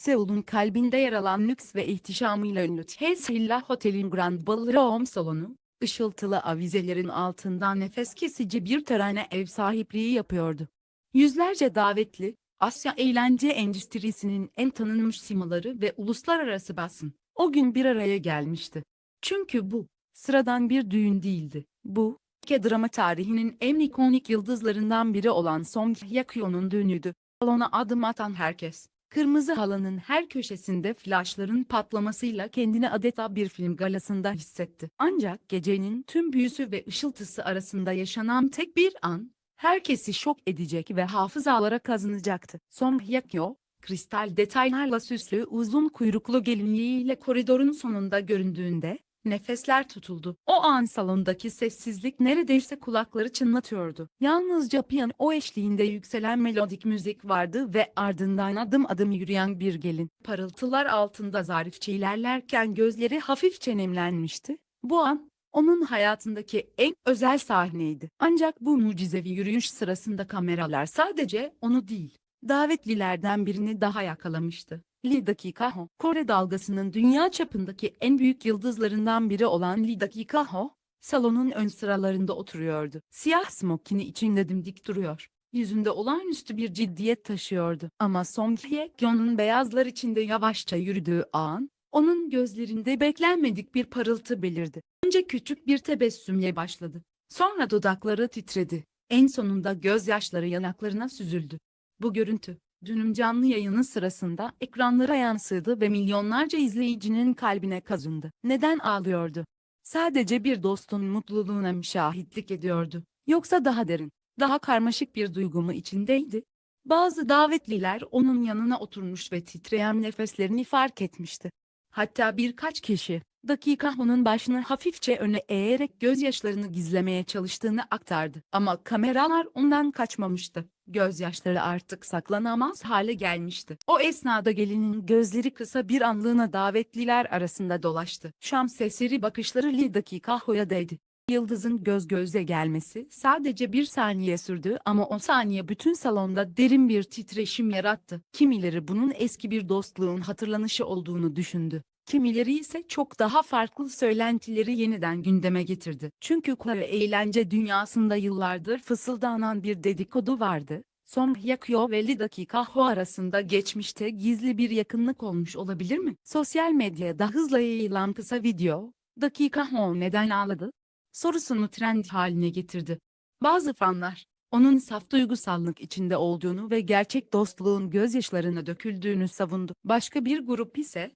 Seul'un kalbinde yer alan lüks ve ihtişamıyla ünlü Tesla Hotel'in Grand Ballroom salonu, ışıltılı avizelerin altından nefes kesici bir törene ev sahipliği yapıyordu. Yüzlerce davetli, Asya eğlence endüstrisinin en tanınmış simaları ve uluslararası basın, o gün bir araya gelmişti. Çünkü bu, sıradan bir düğün değildi. Bu, Türkiye drama tarihinin en ikonik yıldızlarından biri olan Song Hye Kyo'nun düğünüydü. Salona adım atan herkes, kırmızı halının her köşesinde flaşların patlamasıyla kendini adeta bir film galasında hissetti. Ancak gecenin tüm büyüsü ve ışıltısı arasında yaşanan tek bir an, herkesi şok edecek ve hafızalara kazınacaktı. Song Hye Kyo, kristal detaylarla süslü uzun kuyruklu gelinliğiyle koridorun sonunda göründüğünde, Nefesler tutuldu. O an salondaki sessizlik neredeyse kulakları çınlatıyordu. Yalnızca piyano eşliğinde yükselen melodik müzik vardı ve ardından adım adım yürüyen bir gelin. Parıltılar altında zarifçe ilerlerken gözleri hafifçe nemlenmişti. Bu an, onun hayatındaki en özel sahneydi. Ancak bu mucizevi yürüyüş sırasında kameralar sadece onu değil, davetlilerden birini daha yakalamıştı. Lee Dakika Ho, Kore dalgasının dünya çapındaki en büyük yıldızlarından biri olan Lee Dakika Ho, salonun ön sıralarında oturuyordu. Siyah smokini içinde dimdik duruyor. Yüzünde olağanüstü bir ciddiyet taşıyordu. Ama Song Hye Kyo'nun beyazlar içinde yavaşça yürüdüğü an, onun gözlerinde beklenmedik bir parıltı belirdi. Önce küçük bir tebessümle başladı. Sonra dudakları titredi. En sonunda gözyaşları yanaklarına süzüldü. Bu görüntü, dünün canlı yayını sırasında ekranlara yansıdı ve milyonlarca izleyicinin kalbine kazındı. Neden ağlıyordu? Sadece bir dostun mutluluğuna mı şahitlik ediyordu? Yoksa daha derin, daha karmaşık bir duygu mu içindeydi? Bazı davetliler onun yanına oturmuş ve titreyen nefeslerini fark etmişti. Hatta birkaç kişi, dakika onun başını hafifçe öne eğerek gözyaşlarını gizlemeye çalıştığını aktardı. Ama kameralar ondan kaçmamıştı. Gözyaşları artık saklanamaz hale gelmişti. O esnada gelinin gözleri kısa bir anlığına davetliler arasında dolaştı. Şam sesleri bakışları Lee dakika hoya değdi. Yıldızın göz göze gelmesi sadece bir saniye sürdü ama o saniye bütün salonda derin bir titreşim yarattı. Kimileri bunun eski bir dostluğun hatırlanışı olduğunu düşündü. Kimileri ise çok daha farklı söylentileri yeniden gündeme getirdi. Çünkü Kore eğlence dünyasında yıllardır fısıldanan bir dedikodu vardı. Song Hye Kyo ve Lee Dakika Ho arasında geçmişte gizli bir yakınlık olmuş olabilir mi? Sosyal medyada hızla yayılan kısa video, Dakika Ho neden ağladı? sorusunu trend haline getirdi. Bazı fanlar, onun saf duygusallık içinde olduğunu ve gerçek dostluğun gözyaşlarına döküldüğünü savundu. Başka bir grup ise,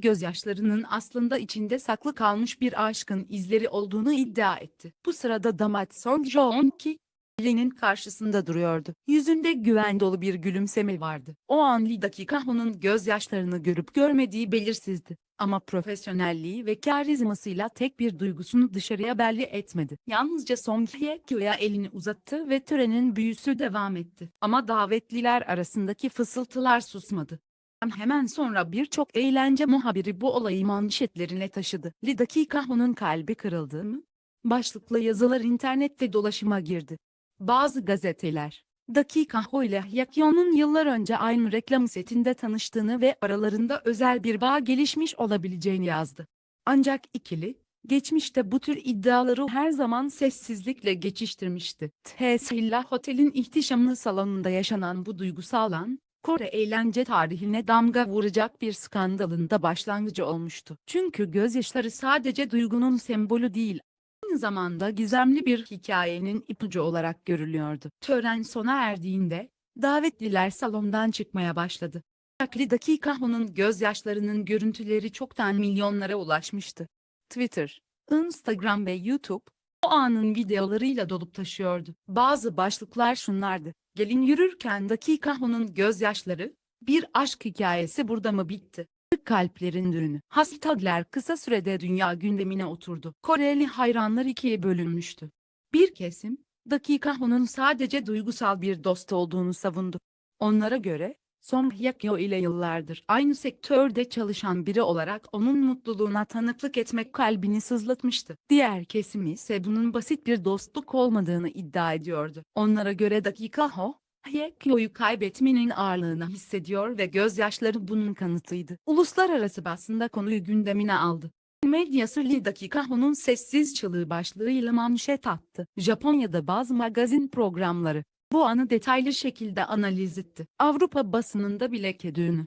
gözyaşlarının aslında içinde saklı kalmış bir aşkın izleri olduğunu iddia etti. Bu sırada damat Song Joong-ki, Lee'nin karşısında duruyordu. Yüzünde güven dolu bir gülümseme vardı. O an Lee dakika onun gözyaşlarını görüp görmediği belirsizdi. Ama profesyonelliği ve karizmasıyla tek bir duygusunu dışarıya belli etmedi. Yalnızca Song Hye Kyo'ya elini uzattı ve törenin büyüsü devam etti. Ama davetliler arasındaki fısıltılar susmadı. Hemen sonra birçok eğlence muhabiri bu olayı manşetlerine taşıdı. Lee dakika onun kalbi kırıldı mı? Başlıklı yazılar internette dolaşıma girdi. Bazı gazeteler, Dakika Ho ile Hyakyo'nun yıllar önce aynı reklam setinde tanıştığını ve aralarında özel bir bağ gelişmiş olabileceğini yazdı. Ancak ikili, geçmişte bu tür iddiaları her zaman sessizlikle geçiştirmişti. Tesla Hotel'in ihtişamlı salonunda yaşanan bu duygusal an, Kore eğlence tarihine damga vuracak bir skandalın da başlangıcı olmuştu. Çünkü gözyaşları sadece duygunun sembolü değil, aynı zamanda gizemli bir hikayenin ipucu olarak görülüyordu. Tören sona erdiğinde, davetliler salondan çıkmaya başladı. Akli dakika onun gözyaşlarının görüntüleri çoktan milyonlara ulaşmıştı. Twitter, Instagram ve YouTube, o anın videolarıyla dolup taşıyordu. Bazı başlıklar şunlardı. Gelin yürürken dakika onun gözyaşları, bir aşk hikayesi burada mı bitti? kalplerin ürünü. Hashtagler kısa sürede dünya gündemine oturdu. Koreli hayranlar ikiye bölünmüştü. Bir kesim, dakika onun sadece duygusal bir dost olduğunu savundu. Onlara göre, Song Hye Kyo ile yıllardır aynı sektörde çalışan biri olarak onun mutluluğuna tanıklık etmek kalbini sızlatmıştı. Diğer kesim ise bunun basit bir dostluk olmadığını iddia ediyordu. Onlara göre dakika Ho, Hyekyou'yu kaybetmenin ağırlığını hissediyor ve gözyaşları bunun kanıtıydı. Uluslararası basında konuyu gündemine aldı. Medya Sırlı dakika onun sessiz çığlığı başlığıyla manşet attı. Japonya'da bazı magazin programları bu anı detaylı şekilde analiz etti. Avrupa basınında bile kedüğünü.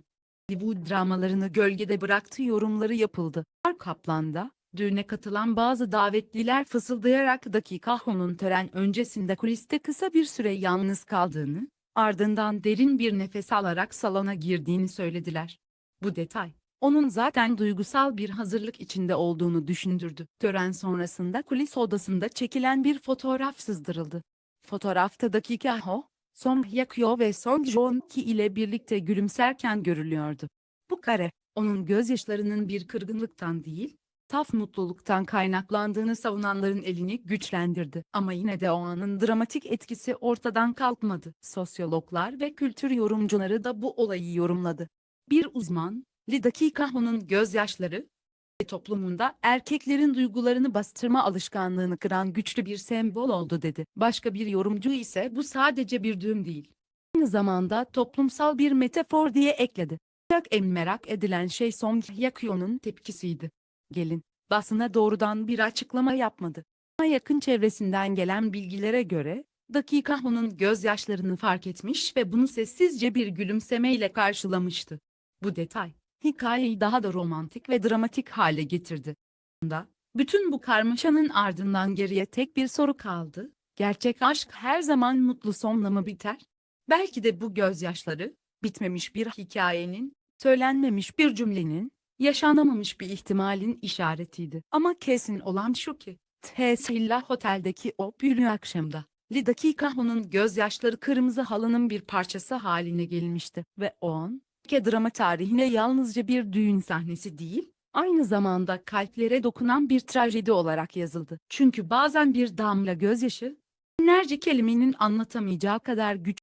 Hollywood dramalarını gölgede bıraktığı yorumları yapıldı. Kaplan'da, düğüne katılan bazı davetliler fısıldayarak dakika onun tören öncesinde kuliste kısa bir süre yalnız kaldığını, ardından derin bir nefes alarak salona girdiğini söylediler. Bu detay, onun zaten duygusal bir hazırlık içinde olduğunu düşündürdü. Tören sonrasında kulis odasında çekilen bir fotoğraf sızdırıldı. Fotoğrafta dakika Ho, Song Hye-kyo ve Song Joon-ki ile birlikte gülümserken görülüyordu. Bu kare, onun gözyaşlarının bir kırgınlıktan değil, taf mutluluktan kaynaklandığını savunanların elini güçlendirdi. Ama yine de o anın dramatik etkisi ortadan kalkmadı. Sosyologlar ve kültür yorumcuları da bu olayı yorumladı. Bir uzman, Li Dakikaho'nun gözyaşları, toplumunda erkeklerin duygularını bastırma alışkanlığını kıran güçlü bir sembol oldu dedi. Başka bir yorumcu ise bu sadece bir düğüm değil. Aynı zamanda toplumsal bir metafor diye ekledi. Ancak en merak edilen şey Song Hye-kyo'nun tepkisiydi. Gelin, basına doğrudan bir açıklama yapmadı. Ama yakın çevresinden gelen bilgilere göre, dakika onun gözyaşlarını fark etmiş ve bunu sessizce bir gülümsemeyle karşılamıştı. Bu detay, hikayeyi daha da romantik ve dramatik hale getirdi. Bütün bu karmaşanın ardından geriye tek bir soru kaldı. Gerçek aşk her zaman mutlu sonla mı biter? Belki de bu gözyaşları, bitmemiş bir hikayenin, söylenmemiş bir cümlenin, yaşanamamış bir ihtimalin işaretiydi. Ama kesin olan şu ki, Tesilla Hotel'deki o büyülü akşamda, Li Dakikaho'nun gözyaşları kırmızı halının bir parçası haline gelmişti ve o an, Türkiye drama tarihine yalnızca bir düğün sahnesi değil, aynı zamanda kalplere dokunan bir trajedi olarak yazıldı. Çünkü bazen bir damla gözyaşı, binlerce kelimenin anlatamayacağı kadar güç